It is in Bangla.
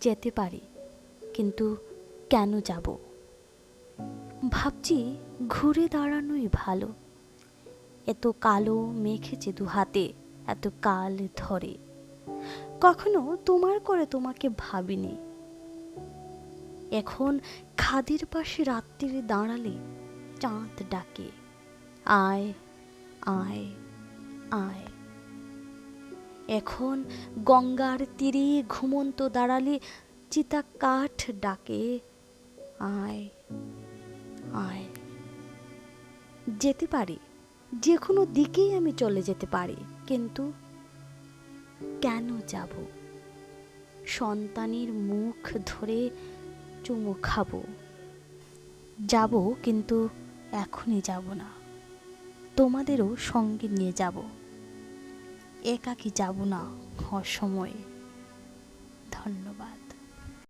যেতে পারি, কিন্তু কেন যাব? ভাবছি ঘুরে দাঁড়ানোই ভালো। এত কালো মেখেছে দু হাতে, এত কাল ধরে। কখনো তোমার করে তোমাকে ভাবিনি। এখন খাদির পাশে রাত্রিরে দাঁড়ালে চাঁদ ডাকে। আয় আয় আয়। এখন গঙ্গার তীরে ঘুমন্ত দাঁড়ালে চিতা কাঠ ডাকে, আয় আয়। যেতে পারি যে কোনো দিকেই আমি চলে যেতে পারি, কিন্তু কেন যাব? সন্তানের মুখ ধরে চুমু খাব। যাব কিন্তু এখনই যাব না। তোমাদেরও সঙ্গে নিয়ে যাব। একাকি যাব না অসময়ে ধন্যবাদ।